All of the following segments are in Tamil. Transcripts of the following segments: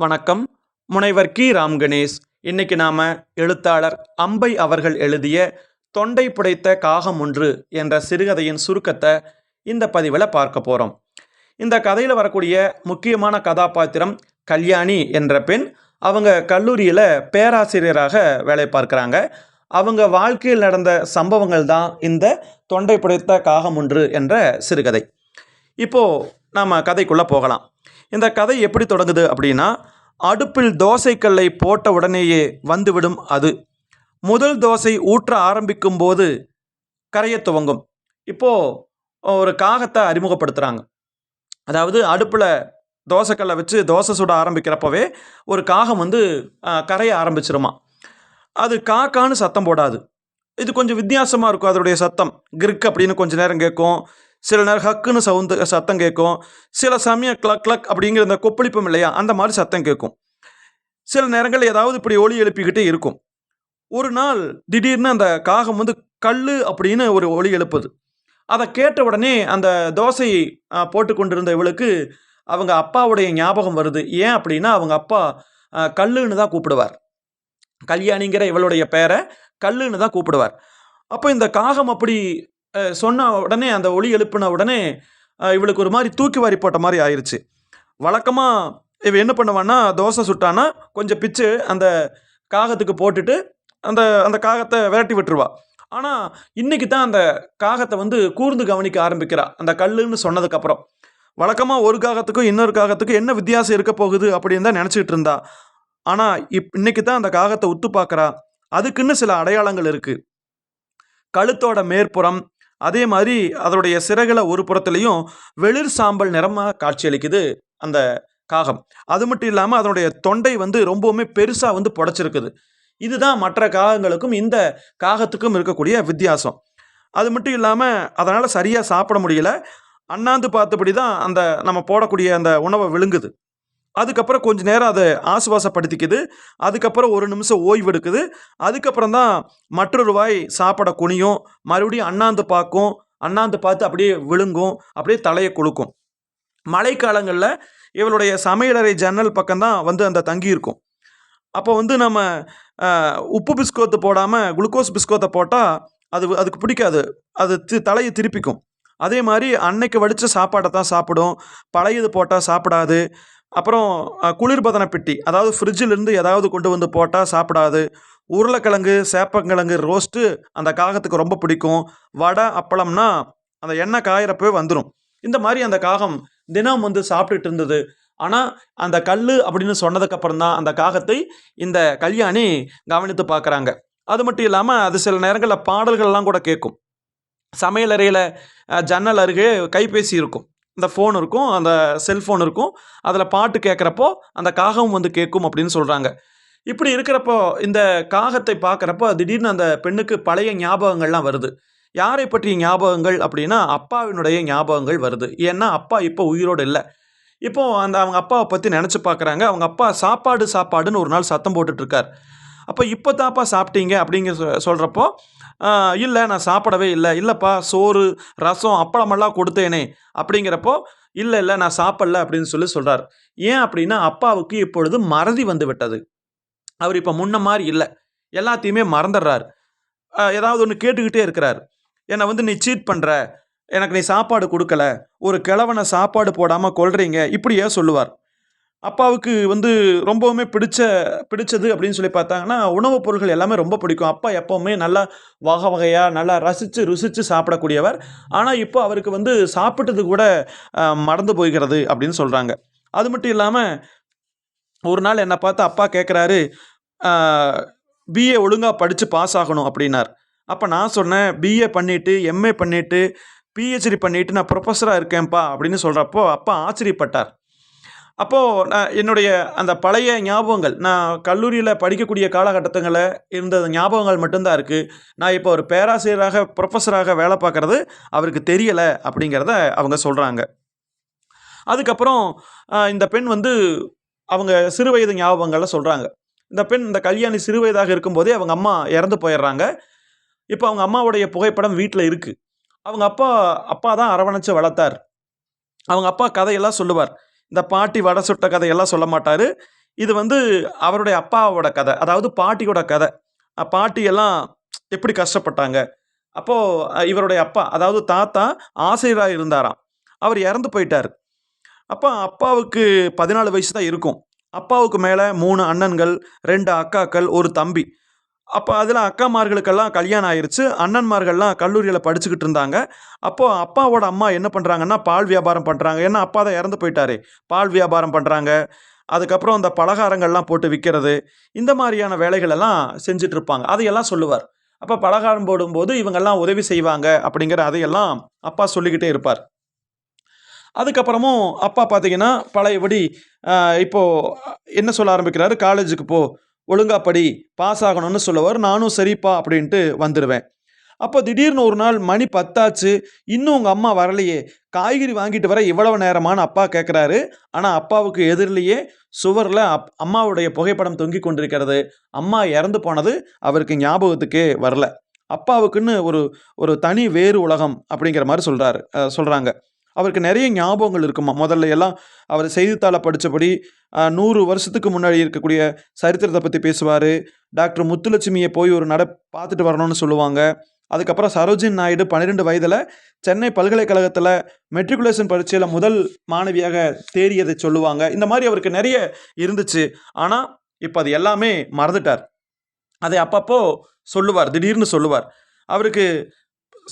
வணக்கம். முனைவர் கி. ராம் கணேஷ். இன்னைக்கு நாம எழுத்தாளர் அம்பை அவர்கள் எழுதிய தொண்டை புடைத்த காகம் ஒன்று என்ற சிறுகதையின் சுருக்கத்தை இந்த பதிவில் பார்க்க போகிறோம் இந்த கதையில் வரக்கூடிய முக்கியமான கதாபாத்திரம் கல்யாணி என்ற பெண் அவங்க கல்லூரியில் பேராசிரியராக வேலை பார்க்குறாங்க. அவங்க வாழ்க்கையில் நடந்த சம்பவங்கள் தான் இந்த தொண்டை புடைத்த காகம் ஒன்று என்ற சிறுகதை. இப்போது நாம் கதைக்குள்ளே போகலாம். இந்த கதை எப்படி தொடங்குது அப்படின்னா அடுப்பில் தோசைக்கல்லை போட்ட உடனேயே வந்துவிடும் அது. முதல் தோசை ஊற்ற ஆரம்பிக்கும் போது கரைய துவங்கும். இப்போது ஒரு காகத்தை அறிமுகப்படுத்துகிறாங்க அதாவது அடுப்பில் தோசைக்கல்லை வச்சு தோசை சுட ஆரம்பிக்கிறப்பவே ஒரு காகம் வந்து கரைய ஆரம்பிச்சிருமா. அது காக்கான்னு சத்தம் போடாது. இது கொஞ்சம் வித்தியாசமாக இருக்கும் அதனுடைய சத்தம். கிரிக் அப்படின்னு கொஞ்சம் நேரம் கேட்கும். சில நேரம் ஹக்குன்னு சவுந்த சத்தம் கேட்கும். சில சமயம் கிளக் கிளக் அப்படிங்கிற இந்த கொப்பளிப்பம் இல்லையா? அந்த மாதிரி சத்தம் கேட்கும். சில நேரங்கள் ஏதாவது இப்படி ஒளி எழுப்பிக்கிட்டே இருக்கும். ஒரு நாள் திடீர்னு அந்த காகம் வந்து கல் அப்படின்னு ஒரு ஒளி எழுப்புது. அதை கேட்ட உடனே அந்த தோசை போட்டு கொண்டிருந்த இவளுக்கு அவங்க அப்பாவுடைய ஞாபகம் வருது. ஏன் அப்படின்னா அவங்க அப்பா கல்லுன்னு தான் கூப்பிடுவார். கல்யாணிங்கிற இவளுடைய பேரை கல்லுன்னு தான் கூப்பிடுவார். அப்போ இந்த காகம் அப்படி சொன்ன உடனே அந்த ஒளி எழுப்பின உடனே இவளுக்கு ஒரு மாதிரி தூக்கி வாரி போட்ட மாதிரி ஆயிடுச்சு வழக்கமாக இவ என்ன பண்ணுவான்னா தோசை சுட்டானா கொஞ்சம் பிச்சு அந்த காகத்துக்கு போட்டுட்டு அந்த அந்த காகத்தை விரட்டி விட்டுருவா. ஆனால் இன்றைக்கி தான் அந்த காகத்தை வந்து கூர்ந்து கவனிக்க ஆரம்பிக்கிறா அந்த கல்லுன்னு சொன்னதுக்கப்புறம். வழக்கமாக ஒரு காகத்துக்கும் இன்னொரு காகத்துக்கும் என்ன வித்தியாசம் இருக்க போகுது அப்படின்னு தான் நினச்சிக்கிட்டு இருந்தா. ஆனால் இப் இன்றைக்கி தான் அந்த காகத்தை உத்து பார்க்குறா. அதுக்குன்னு சில அடையாளங்கள் இருக்குது கழுத்தோட மேற்புறம் அதே மாதிரி அதனுடைய சிறகுல ஒரு புறத்துலையும் வெளிர் சாம்பல் நிறமாக காட்சியளிக்குது அந்த காகம். அது மட்டும் இல்லாமல் அதனுடைய தொண்டை வந்து ரொம்பவுமே பெருசாக வந்து புடைச்சிருக்குது. இதுதான் மற்ற காகங்களுக்கும் இந்த காகத்துக்கும் இருக்கக்கூடிய வித்தியாசம். அது மட்டும் இல்லாமல் அதனால் சரியாக சாப்பிட முடியல. அண்ணாந்து பார்த்தபடி தான் அந்த நம்ம போடக்கூடிய அந்த உணவை விழுங்குது. அதுக்கப்புறம் கொஞ்ச நேரம் அதை ஆசுவாசப்படுத்திக்குது. அதுக்கப்புறம் ஒரு நிமிஷம் ஓய்வு எடுக்குது அதுக்கப்புறம் தான் மற்றொரு வாய் சாப்பிட குனியும். மறுபடியும் அண்ணாந்து பார்க்கும். அண்ணாந்து பார்த்து அப்படியே விழுங்கும். அப்படியே தலையை கொழுக்கும் மழைக்காலங்களில் இவளுடைய சமையலறை ஜன்னல் பக்கம்தான் வந்து அந்த தங்கி இருக்கும். அப்போ வந்து நம்ம உப்பு பிஸ்கோத்து போடாமல் குளுக்கோஸ் பிஸ்கோத்தை போட்டால் அது அதுக்கு பிடிக்காது. அது தி- தலையை திருப்பிக்கும். அதே மாதிரி அன்னைக்கு வடித்த சாப்பாடை தான் சாப்பிடும். பழையது போட்டால் சாப்பிடாது. அப்புறம் குளிர்பதன பெட்டி. அதாவது ஃப்ரிட்ஜில் இருந்து ஏதாவது கொண்டு வந்து போட்டால் சாப்பிடாது. உருளைக்கிழங்கு சேப்பங்கிழங்கு ரோஸ்ட்டு அந்த காகத்துக்கு ரொம்ப பிடிக்கும். வடை அப்பளம்னா அந்த எண்ணெய் காயிறப்பவே வந்துடும் இந்த மாதிரி அந்த காகம் தினம் வந்து சாப்பிட்டுட்டு இருந்தது. ஆனால் அந்த கல் அப்படின்னு சொன்னதுக்கப்புறம் தான் அந்த காகத்தை இந்த கல்யாணி கவனித்து பார்க்குறாங்க. அது மட்டும் இல்லாமல் அது சில நேரங்களில் பாடல்கள்லாம் கூட கேட்கும். சமையலறையில் ஜன்னல் அருகே கைபேசி இருக்கும். இந்த ஃபோன் இருக்கும் அந்த செல்ஃபோன் இருக்கும். அதில் பாட்டு கேட்குறப்போ அந்த காகம் வந்து கேட்கும் அப்படின்னு சொல்கிறாங்க இப்படி இருக்கிறப்போ இந்த காகத்தை பார்க்குறப்போ திடீர்னு அந்த பெண்ணுக்கு பழைய ஞாபகங்கள்லாம் வருது. யாரை பற்றிய ஞாபகங்கள் அப்படின்னா அப்பாவினுடைய ஞாபகங்கள் வருது. ஏன்னா அப்பா இப்போ உயிரோடு இல்லை. இப்போது அந்த அவங்க அப்பாவை பற்றி நினச்சி பார்க்குறாங்க. அவங்க அப்பா சாப்பாடு சாப்பாடுன்னு ஒரு நாள் சத்தம் போட்டுட்ருக்கார் அப்போ இப்போ தான்ப்பா சாப்பிட்டீங்க? அப்படிங்க சொல்கிறப்போ இல்லை நான் சாப்பிடவே இல்லை. இல்லைப்பா சோறு ரசம் அப்பளமெல்லாம் கொடுத்தேனே. அப்படிங்கிறப்போ இல்லை இல்லை நான் சாப்பிடல அப்படின்னு சொல்லி சொல்கிறார் ஏன் அப்படின்னா அப்பாவுக்கு இப்பொழுது மறதி வந்து விட்டது. அவர் இப்போ முன்ன மாதிரி இல்லை. எல்லாத்தையுமே மறந்துடுறார். ஏதாவது ஒன்று கேட்டுக்கிட்டே இருக்கிறார். என்னை வந்து நீ சீட் பண்ணுற எனக்கு நீ சாப்பாடு கொடுக்கல. ஒரு கிழவனை சாப்பாடு போடாமல் கொள்றீங்க இப்படியே சொல்லுவார். அப்பாவுக்கு வந்து ரொம்பவுமே பிடிச்ச பிடிச்சது அப்படின்னு சொல்லி பார்த்தாங்கன்னா உணவுப் பொருட்கள் எல்லாமே ரொம்ப பிடிக்கும். அப்பா எப்போவுமே நல்லா வகை வகையாக நல்லா ரசித்து ருசித்து சாப்பிடக்கூடியவர். ஆனால் இப்போ அவருக்கு வந்து சாப்பிட்டது கூட மறந்து போய்கிறது அப்படின்னு சொல்கிறாங்க அது மட்டும் இல்லாமல் ஒரு நாள் என்னை பார்த்து அப்பா கேட்குறாரு பிஏ ஒழுங்காக படித்து பாஸ் ஆகணும் அப்படின்னார். அப்போ நான் சொன்னேன் பிஏ பண்ணிவிட்டு எம்ஏ பண்ணிவிட்டு பிஹெச்டி பண்ணிவிட்டு நான் ப்ரொஃபஸராக இருக்கேன்ப்பா அப்படின்னு சொல்கிறப்போ அப்பா ஆச்சரியப்பட்டார். அப்போது நான் என்னுடைய அந்த பழைய ஞாபகங்கள் நான் கல்லூரியில் படிக்கக்கூடிய காலகட்டத்துங்களில் இருந்த ஞாபகங்கள் மட்டும்தான் இருக்குது நான் இப்போ ஒரு பேராசிரியராக ப்ரொஃபஸராக வேலை பார்க்குறது அவருக்கு தெரியலை அப்படிங்கிறத அவங்க சொல்கிறாங்க அதுக்கப்புறம் இந்த பெண் வந்து அவங்க சிறு வயது ஞாபகங்களை சொல்கிறாங்க இந்த பெண் இந்த கல்யாணி சிறு வயதாக இருக்கும்போதே அவங்க அம்மா இறந்து போயிடுறாங்க. இப்போ அவங்க அம்மாவுடைய புகைப்படம் வீட்டில் இருக்குது அவங்க அப்பா அப்பா தான் அரவணைச்சு வளர்த்தார். அவங்க அப்பா கதையெல்லாம் சொல்லுவார். இந்த பாட்டி வடை சுட்ட கதையெல்லாம் சொல்ல மாட்டார். இது வந்து அவருடைய அப்பாவோட கதை அதாவது பாட்டியோட கதை. பாட்டியெல்லாம் எப்படி கஷ்டப்பட்டாங்க? அப்போது இவருடைய அப்பா அதாவது தாத்தா ஆசிரியராக இருந்தாராம். அவர் இறந்து போயிட்டார். அப்போ அப்பாவுக்கு பதினாலு வயசு தான் இருக்கும். அப்பாவுக்கு மேலே மூணு அண்ணன்கள் ரெண்டு அக்காக்கள் ஒரு தம்பி. அப்போ அதில் அக்காமார்களுக்கெல்லாம் கல்யாணம் ஆயிடுச்சு அண்ணன்மார்கள்லாம் கல்லூரியில் படிச்சுக்கிட்டு இருந்தாங்க. அப்போது அப்பாவோட அம்மா என்ன பண்ணுறாங்கன்னா பால் வியாபாரம் பண்ணுறாங்க ஏன்னா அப்பா தான் இறந்து போயிட்டாரு. பால் வியாபாரம் பண்ணுறாங்க அதுக்கப்புறம் அந்த பலகாரங்கள்லாம் போட்டு விற்கிறது இந்த மாதிரியான வேலைகளெல்லாம் செஞ்சிட்ருப்பாங்க செஞ்சுட்டு இருப்பாங்க. அதையெல்லாம் சொல்லுவார். அப்போ பலகாரம் போடும்போது இவங்கெல்லாம் உதவி செய்வாங்க அப்படிங்கிற அதையெல்லாம் அப்பா சொல்லிக்கிட்டே இருப்பார். அதுக்கப்புறமும் அப்பா பார்த்தீங்கன்னா பழையபடி இப்போது என்ன சொல்ல ஆரம்பிக்கிறாரு? காலேஜுக்கு போ ஒழுங்காப்படி பாஸ் ஆகணும்னு சொல்லுவார். நானும் சரிப்பா அப்படின்ட்டு வந்துடுவேன் அப்போ திடீர்னு ஒரு நாள் மணி பத்தாச்சு. இன்னும் உங்கள் அம்மா வரலையே. காய்கறி வாங்கிட்டு வர இவ்வளவு நேரமான அப்பா கேட்குறாரு ஆனால் அப்பாவுக்கு எதிரிலேயே சுவரில் அப் அம்மாவுடைய புகைப்படம் தொங்கி கொண்டிருக்கிறது. அம்மா இறந்து போனது அவருக்கு ஞாபகத்துக்கே வரல. அப்பாவுக்குன்னு ஒரு ஒரு தனி வேறு உலகம் அப்படிங்கிற மாதிரி சொல்கிறாரு சொல்கிறாங்க அவருக்கு நிறைய ஞாபகங்கள் இருக்குமா? முதல்ல எல்லாம் அவர் செய்தித்தாளை படித்தபடி நூறு வருஷத்துக்கு முன்னாடி இருக்கக்கூடிய சரித்திரத்தை பற்றி பேசுவார். டாக்டர் முத்துலட்சுமியை போய் ஒரு நட பார்த்துட்டு வரணும்னு சொல்லுவாங்க. அதுக்கப்புறம் சரோஜின் நாயுடு பன்னிரெண்டு வயதில் சென்னை பல்கலைக்கழகத்தில் மெட்ரிகுலேஷன் பரீட்சையில் முதல் மாணவியாக தேறியதை சொல்லுவாங்க. இந்த மாதிரி அவருக்கு நிறைய இருந்துச்சு. ஆனால் இப்போ அது எல்லாமே மறந்துட்டார். அதை அப்பப்போ சொல்லுவார் திடீர்னு சொல்லுவார். அவருக்கு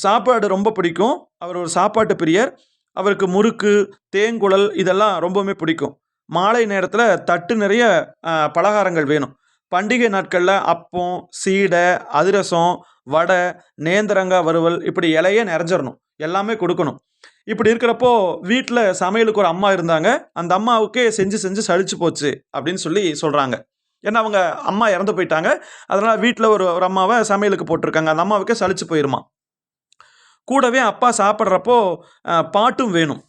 சாப்பாடு ரொம்ப பிடிக்கும். அவர் ஒரு சாப்பாட்டு பிரியர். அவருக்கு முறுக்கு தேங்குழல் இதெல்லாம் ரொம்பவுமே பிடிக்கும். மாலை நேரத்தில் தட்டு நிறைய பலகாரங்கள் வேணும். பண்டிகை நாட்களில் அப்பம் சீடை அதிரசம் வடை நேந்திரங்காய் வறுவல் இப்படி இலையே நிறைஞ்சிடணும் எல்லாமே கொடுக்கணும். இப்படி இருக்கிறப்போ வீட்டில் சமையலுக்கு ஒரு அம்மா இருந்தாங்க. அந்த அம்மாவுக்கே செஞ்சு செஞ்சு சலிச்சு போச்சு அப்படின்னு சொல்லி சொல்கிறாங்க ஏன்னா அவங்க அம்மா இறந்து போயிட்டாங்க. அதனால் வீட்டில் ஒரு ஒரு அம்மாவை சமையலுக்கு போட்டிருக்காங்க. அந்த அம்மாவுக்கே சளிச்சு போயிருமா கூடவே அப்பா சாப்பிட்றப்போ பாட்டும் வேணும்.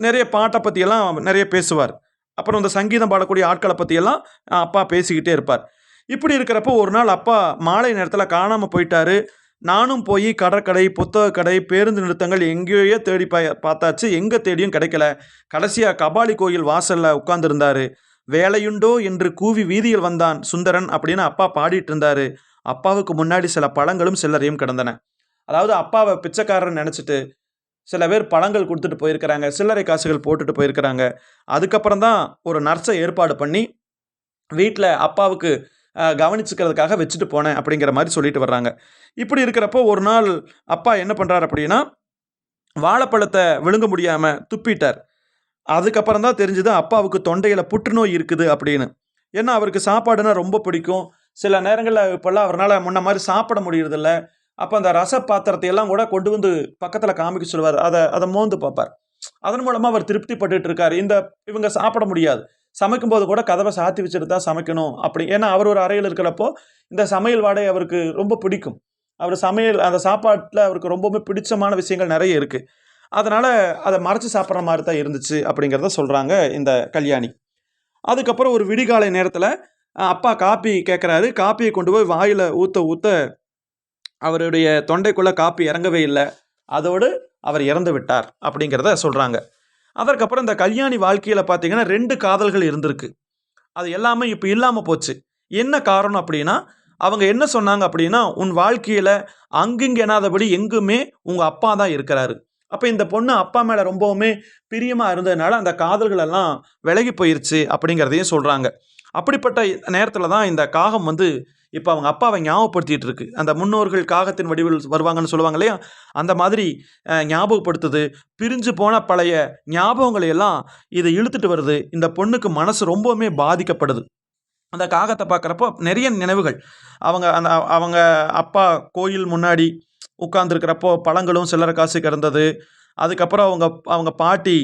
நிறைய பாட்டை பற்றியெல்லாம் நிறைய பேசுவார். அப்புறம் இந்த சங்கீதம் பாடக்கூடிய ஆட்களை பற்றியெல்லாம் அப்பா பேசிக்கிட்டே இருப்பார். இப்படி இருக்கிறப்போ ஒரு நாள் அப்பா மாலை நேரத்தில் காணாமல் போயிட்டாரு. நானும் போய் கடற்கடை புத்தக கடை பேருந்து நிறுத்தங்கள் எங்கேயோ தேடி பா பார்த்தாச்சு. எங்கே தேடியும் கிடைக்கல. கடைசியாக கபாலி கோயில் வாசலில் உட்கார்ந்துருந்தார். வேலையுண்டோ? என்று கூவி வீதியில் வந்தான் சுந்தரன் அப்படின்னு அப்பா பாடிட்டு இருந்தார். அப்பாவுக்கு முன்னாடி சில பழங்களும் சில்லறையும் கிடந்தன. அதாவது அப்பாவை பிச்சைக்காரன் நினச்சிட்டு சில பேர் பழங்கள் கொடுத்துட்டு போயிருக்கிறாங்க சில்லறை காசுகள் போட்டுட்டு போயிருக்கிறாங்க. அதுக்கப்புறம் தான் ஒரு நர்ஸை ஏற்பாடு பண்ணி வீட்டில் அப்பாவுக்கு கவனிச்சுக்கிறதுக்காக வச்சுட்டு போனேன் அப்படிங்கிற மாதிரி சொல்லிட்டு வர்றாங்க. இப்படி இருக்கிறப்போ ஒரு நாள் அப்பா என்ன பண்ணுறாரு அப்படின்னா வாழைப்பழத்தை விழுங்க முடியாமல் துப்பிட்டார். அதுக்கப்புறம் தான் தெரிஞ்சது அப்பாவுக்கு தொண்டையில் புற்றுநோய் இருக்குது அப்படின்னு. ஏன்னா அவருக்கு சாப்பாடுனா ரொம்ப பிடிக்கும். சில நேரங்களில் இப்போல்லாம் அவரால் முன்ன மாதிரி சாப்பிட முடியறதில்ல. அப்போ அந்த ரச பாத்திரத்தை எல்லாம் கூட கொண்டு வந்து பக்கத்தில் காமிக்க சொல்லுவார். அதை அதை மோந்து பார்ப்பார். அதன் மூலமாக அவர் திருப்தி பட்டுட்டு இந்த இவங்க சாப்பிட முடியாது. சமைக்கும்போது கூட கதவை சாத்தி வச்சுட்டு தான் சமைக்கணும். அப்படி ஏன்னா அவர் ஒரு அறையில் இருக்கிறப்போ இந்த சமையல் வாடகை அவருக்கு ரொம்ப பிடிக்கும். அவர் சமையல் அந்த சாப்பாட்டில் அவருக்கு ரொம்பவுமே பிடிச்சமான விஷயங்கள் நிறைய இருக்குது அதனால் அதை மறைச்சி சாப்பிட்ற மாதிரி தான் இருந்துச்சு அப்படிங்கிறத சொல்கிறாங்க இந்த கல்யாணி. அதுக்கப்புறம் ஒரு விடிகாலை நேரத்தில் அப்பா காப்பி கேட்குறாரு காப்பியை கொண்டு போய் வாயில் ஊற்ற ஊற்ற அவருடைய தொண்டைக்குள்ளே காப்பி இறங்கவே இல்லை. அதோடு அவர் இறந்து விட்டார் அப்படிங்கிறத சொல்கிறாங்க அதற்கப்புறம் இந்த கல்யாணி வாழ்க்கையில் பார்த்தீங்கன்னா ரெண்டு காதல்கள் இருந்திருக்கு. அது எல்லாமே இப்போ இல்லாமல் போச்சு. என்ன காரணம் அப்படின்னா அவங்க என்ன சொன்னாங்க அப்படின்னா உன் வாழ்க்கையில் அங்கிங்க எனாதபடி எங்குமே உங்கள் அப்பா தான் இருக்கிறாரு. அப்போ இந்த பொண்ணு அப்பா மேலே ரொம்பவுமே பிரியமாக இருந்ததுனால அந்த காதல்கள் எல்லாம் விலகி போயிருச்சு அப்படிங்கிறதையும் சொல்கிறாங்க அப்படிப்பட்ட நேரத்தில் தான் இந்த காகம் வந்து இப்போ அவங்க அப்பாவை ஞாபகப்படுத்திட்டு இருக்கு அந்த முன்னோர்கள் காகத்தின் வடிவில் வருவாங்கன்னு சொல்லுவாங்க இல்லையா? அந்த மாதிரி ஞாபகப்படுத்துது. பிரிஞ்சு போன பழைய ஞாபகங்களை எல்லாம் இதை இழுத்துட்டு வருது. இந்த பொண்ணுக்கு மனசு ரொம்பவுமே பாதிக்கப்படுது. அந்த காகத்தை பார்க்குறப்போ நிறைய நினைவுகள். அவங்க அந்த அவங்க அப்பா கோயில் முன்னாடி உட்கார்ந்துருக்கிறப்போ பழங்களும் சில்லறை காசு கிடந்தது அதுக்கப்புறம் அவங்க அவங்க பாட்டி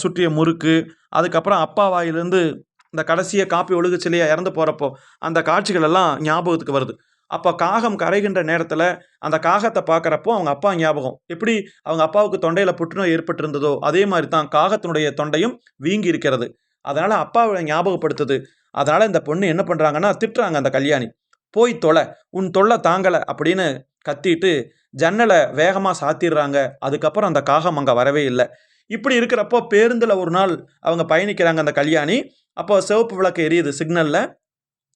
சுற்றிய முறுக்கு. அதுக்கப்புறம் அப்பா வாயிலிருந்து இந்த கடைசியை காப்பி ஒழுகுச்சிலையா இறந்து போகிறப்போ அந்த காட்சிகள் எல்லாம் ஞாபகத்துக்கு வருது. அப்போ காகம் கரைகின்ற நேரத்தில் அந்த காகத்தை பார்க்குறப்போ அவங்க அப்பா ஞாபகம். எப்படி அவங்க அப்பாவுக்கு தொண்டையில் புற்றுநோய் ஏற்பட்டிருந்ததோ அதே மாதிரி தான் காகத்தினுடைய தொண்டையும் வீங்கி இருக்கிறது. அதனால் அப்பாவை ஞாபகப்படுத்துது. அதனால் இந்த பொண்ணு என்ன பண்ணுறாங்கன்னா திட்டுறாங்க அந்த கல்யாணி. போய் தொலை உன் தொல்லை தாங்கலை அப்படின்னு கத்திட்டு ஜன்னலை வேகமாக சாத்திடுறாங்க. அதுக்கப்புறம் அந்த காகம் அங்கே வரவே இல்லை. இப்படி இருக்கிறப்போ பேருந்தில் ஒரு நாள் அவங்க பயணிக்கிறாங்க அந்த கல்யாணி. அப்போ சிவப்பு விளக்கு எரியுது சிக்னலில்.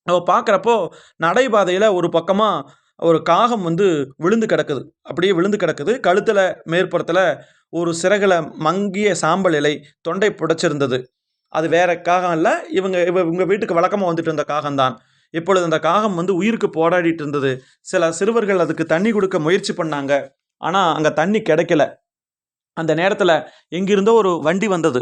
அவ பார்க்குறப்போ நடைபாதையில் ஒரு பக்கமாக ஒரு காகம் வந்து விழுந்து கிடக்குது. அப்படியே விழுந்து கிடக்குது. கழுத்தில் மேற்புறத்தில் ஒரு சிறகில் மங்கிய சாம்பல் இலை தொண்டை புடைச்சிருந்தது. அது வேற காகம் இல்லை. இவங்க இவ இவங்க வீட்டுக்கு வழக்கமாக வந்துட்டு இருந்த காகம்தான். இப்பொழுது அந்த காகம் வந்து உயிருக்கு போராடிட்டு இருந்தது. சில சிறுவர்கள் அதுக்கு தண்ணி கொடுக்க முயற்சி பண்ணாங்க. ஆனால் அங்கே தண்ணி கிடைக்கல. அந்த நேரத்தில் எங்கிருந்தோ ஒரு வண்டி வந்தது.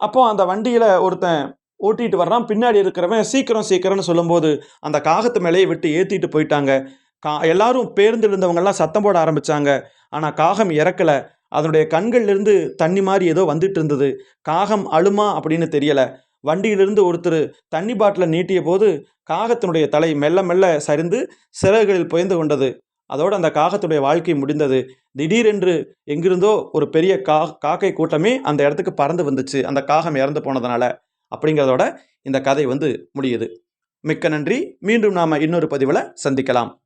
அப்போ அந்த வண்டியில் ஒருத்தன் ஓட்டிட்டு வர்றான். பின்னாடி இருக்கிறவன் சீக்கிரம் சீக்கிரம்னு சொல்லும்போது அந்த காகத்து மேலேயே விட்டு ஏற்றிட்டு போயிட்டாங்க. கா எல்லாரும் பேருந்து இருந்தவங்கெல்லாம் சத்தம் போட ஆரம்பிச்சாங்க. ஆனால் காகம் இறக்கல. அதனுடைய கண்கள்லேருந்து தண்ணி மாதிரி ஏதோ வந்துட்டு இருந்தது காகம் அழுமா அப்படின்னு தெரியலை. வண்டியிலிருந்து ஒருத்தர் தண்ணி பாட்டிலை நீட்டிய போது காகத்தினுடைய தலை மெல்ல மெல்ல சரிந்து சிறகுகளில் புயந்து கொண்டது. அதோடு அந்த காகத்துடைய வாழ்க்கை முடிந்தது. திடீரென்று எங்கிருந்தோ ஒரு பெரிய கா காக்கை கூட்டமே அந்த இடத்துக்கு பறந்து வந்துச்சு. அந்த காகம் இறந்து போனதுனால. அப்படிங்கிறதோட இந்த கதை வந்து முடியுது. மிக்க நன்றி. மீண்டும் நாம் இன்னொரு பதிவில் சந்திக்கலாம்.